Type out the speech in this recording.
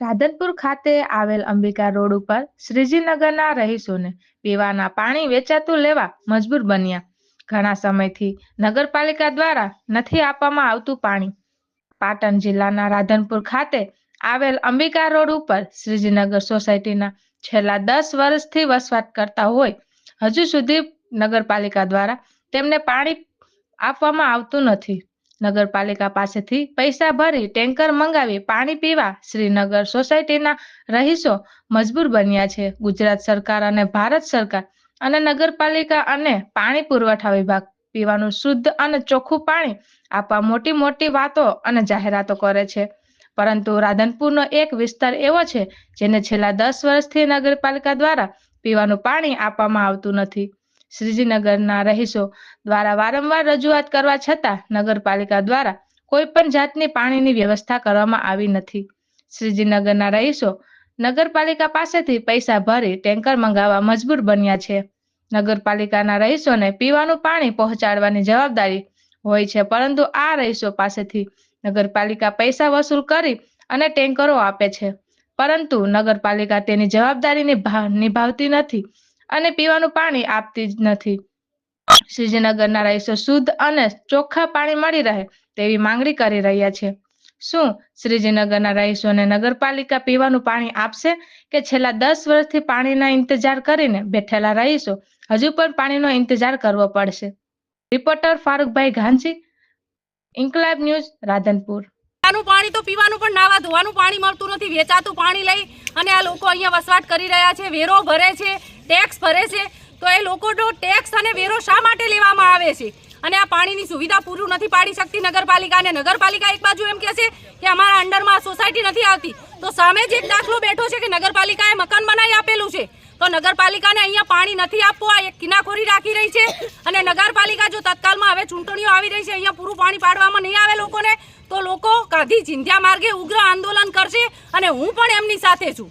રાધનપુર ખાતે આવેલ અંબિકા રોડ ઉપર શ્રીજીનગરના રહીશોને પીવાના પાણી વેચાતું લેવા મજબૂર બન્યા. ઘણા સમયથી નગરપાલિકા દ્વારા નથી આપવામાં આવતું પાણી. પાટણ જિલ્લાના રાધનપુર ખાતે આવેલ અંબિકા રોડ ઉપર શ્રીજીનગર સોસાયટીના છેલ્લા દસ વર્ષથી વસવાટ કરતા હોય, હજુ સુધી નગરપાલિકા દ્વારા તેમને પાણી આપવામાં આવતું નથી. નગરપાલિકા પાસેથી પૈસા ભરી ટેન્કર મંગાવી પાણી પીવા શ્રીનગર સોસાયટીના રહીશો મજબૂર બન્યા છે. ગુજરાત સરકાર અને ભારત સરકાર અને નગરપાલિકા અને પાણી પુરવઠા વિભાગ પીવાનું શુદ્ધ અને ચોખ્ખું પાણી આપવા મોટી મોટી વાતો અને જાહેરાતો કરે છે. પરંતુ રાધનપુરનો એક વિસ્તાર એવો છે જેને છેલ્લા દસ વર્ષથી નગરપાલિકા દ્વારા પીવાનું પાણી આપવામાં આવતું નથી. શ્રીજીનગરના રહીશો દ્વારા વારંવાર રજૂઆત કરવા છતાં નગરપાલિકા દ્વારા કોઈ પણ જાતની પાણીની વ્યવસ્થા કરવામાં આવી નથી. શ્રીજીનગરના રહીશો નગરપાલિકા પાસેથી પૈસા ભરી ટેન્કર મંગાવવા મજબૂર બન્યા છે. નગરપાલિકાના રહીશોને પીવાનું પાણી પહોંચાડવાની જવાબદારી હોય છે, પરંતુ આ રહીશો પાસેથી નગરપાલિકા પૈસા વસૂલ કરી અને ટેન્કરો આપે છે. પરંતુ નગરપાલિકા તેની જવાબદારી નિભા નિભાવતી નથી. અને પીવાનું પાણી આપતી જ નથી. શ્રીજીનગરના રહીશો શુદ્ધ અને ચોખ્ખા પાણી મળી રહે તેવી માંગણી કરી રહ્યા છે. શું શ્રીજીનગરના રહીશોને નગરપાલિકા પીવાનું પાણી આપશે કે છેલ્લા દસ વર્ષથી પાણીના ઇંતજાર કરીને બેઠેલા રહીશો હજુ પણ પાણીનો ઇંતજાર કરવો પડશે? રિપોર્ટર ફારૂકભાઈ ઘાંચી ઇન્કલાબ ન્યૂઝ, રાધનપુર. પીવાનું પાણી તો પીવાનું પણ નાવા ધોવાનું પાણી મળતું નથી. વેચાતું પાણી લઈ અને આ લોકો અહીંયા વસવાટ કરી રહ્યા છે. વેરો ભરે છે. ટેક્સ ભરે છે, તો એ લોકોનો ટેક્સ અને વેરો શા માટે લેવામાં આવે છે? અને આ પાણીની સુવિધા પૂરું નથી પાડી શકતી નગરપાલિકા અને નગરપાલિકા એક બાજુ એમ કહે છે કે અમારા અંડરમાં સોસાયટી નથી આવતી. તો સામે જ એક દાખલો બેઠો છે કે નગરપાલિકાએ મકાન બનાવી આપેલું છે. તો નગરપાલિકાને અહીંયા પાણી નથી આપવું, આ એક કિનાખોરી રાખી રહી છે. અને નગરપાલિકા જો તત્કાલમાં હવે ચૂંટણીઓ આવી રહી છે, અહીંયા પૂરું પાણી પાડવામાં નહીં આવે લોકોને, તો લોકો કાઢી ચિંધ્યા માર્ગે ઉગ્ર આંદોલન કરશે અને હું પણ એમની સાથે છું.